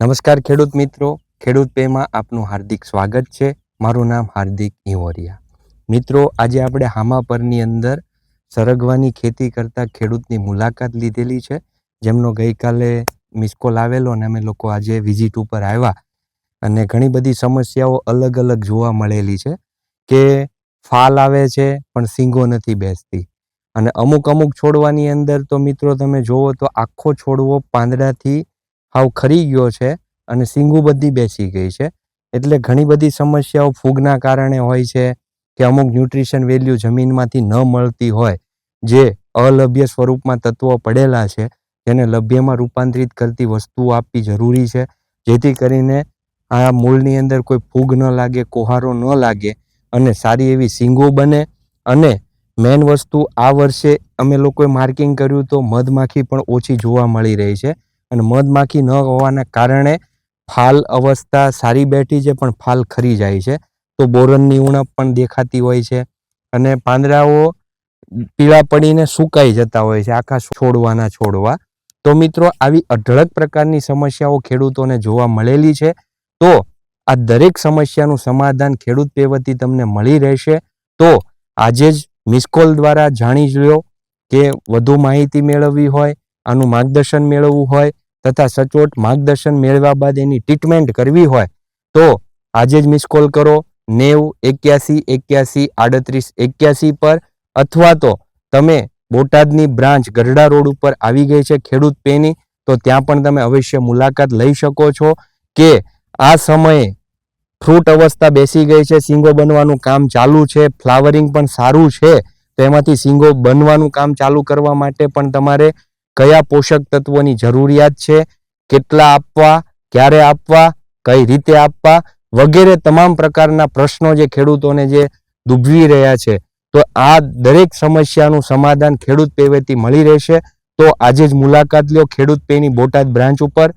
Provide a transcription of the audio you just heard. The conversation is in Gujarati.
નમસ્કાર ખેડૂત મિત્રો. ખેડૂત પેમાં આપનું હાર્દિક સ્વાગત છે. મારું નામ હાર્દિક ઇવોરિયા મિત્રો, આજે આપણે હામાપરની અંદર સરગવાની ખેતી કરતા ખેડૂતની મુલાકાત લીધેલી છે. જેમનો ગઈકાલે મિસકોલ આવેલો અને અમે લોકો આજે વિઝિટ ઉપર આવ્યા. અને ઘણી બધી સમસ્યાઓ અલગ અલગ જોવા મળેલી છે કે ફાલ આવે છે, પણ સિંગો નથી બેસતી. અને અમુક અમુક છોડવાની અંદર તો મિત્રો તમે જુઓ તો આખો છોડવો પાંદડાથી હાવ ખરી ગયો છે અને સિંગુ બધી બેસી ગઈ છે. એટલે ઘણી બધી સમસ્યાઓ ફૂગના કારણે હોય છે કે અમુક ન્યુટ્રિશન વેલ્યુ જમીનમાંથી ન મળતી હોય, જે અલભ્ય સ્વરૂપમાં તત્વો પડેલા છે, જેને લભ્યમાં રૂપાંતરિત કરતી વસ્તુઓ આપવી જરૂરી છે. જેથી કરીને આ મૂળની અંદર કોઈ ફૂગ ન લાગે, કોહારો ન લાગે અને સારી એવી સિંગો બને અને મેન વસ્તુ આ વર્ષે અમે લોકોએ માર્કિંગ કર્યું તો મધમાખી પણ ઓછી જોવા મળી રહી છે. અને મધમાખી ન હોવાના કારણે ફાલ અવસ્થા સારી બેઠી છે, પણ ફાલ ખરી જાય છે. તો બોરનની ઉણપ પણ દેખાતી હોય છે અને પાંદડાઓ પીળા પડીને સુકાઈ જતા હોય છે, આખા છોડવાના છોડવા. તો મિત્રો, આવી અઢળક પ્રકારની સમસ્યાઓ ખેડૂતોને જોવા મળેલી છે. તો આ દરેક સમસ્યાનું સમાધાન ખેડૂત પેવતી તમને મળી રહેશે. તો આજે જ મિસકોલ દ્વારા જાણી લો કે વધુ માહિતી મેળવવી હોય, આનું માર્ગદર્શન મેળવવું હોય તથા સચોટ માર્ગદર્શન મેળવ્યા બાદ એની ટ્રીટમેન્ટ કરવી હોય તો આજે જ મિસ કોલ કરો નેવું એક્યાસી એક્યાસી આડત્રીસ એક્યાસી પર અથવા તો તમે બોટાદની બ્રાન્ચ ગઢડા રોડ ઉપર આવી ગઈ છે ખેડૂત પેની, તો ત્યાં પણ તમે અવશ્ય મુલાકાત લઈ શકો છો કે આ સમયે ફ્રૂટ અવસ્થા બેસી ગઈ છે, સિંગો બનવાનું કામ ચાલુ છે ફ્લાવરિંગ પણ સારું છે, તો એમાંથી સિંગો બનવાનું કામ ચાલુ કરવા માટે પણ તમારે કયા પોષક તત્વોની જરૂરિયાત છે, કેટલા આપવા, ક્યારે આપવા, કઈ રીતે આપવા, વગેરે તમામ પ્રકારના પ્રશ્નો જે ખેડૂતોને જે દુભવી રહ્યા છે. તો આ દરેક સમસ્યાનું સમાધાન ખેડૂત પેવેથી મળી રહેશે. તો આજે જ મુલાકાત લ્યો ખેડૂત પેની બોટાદ બ્રાન્ચ ઉપર.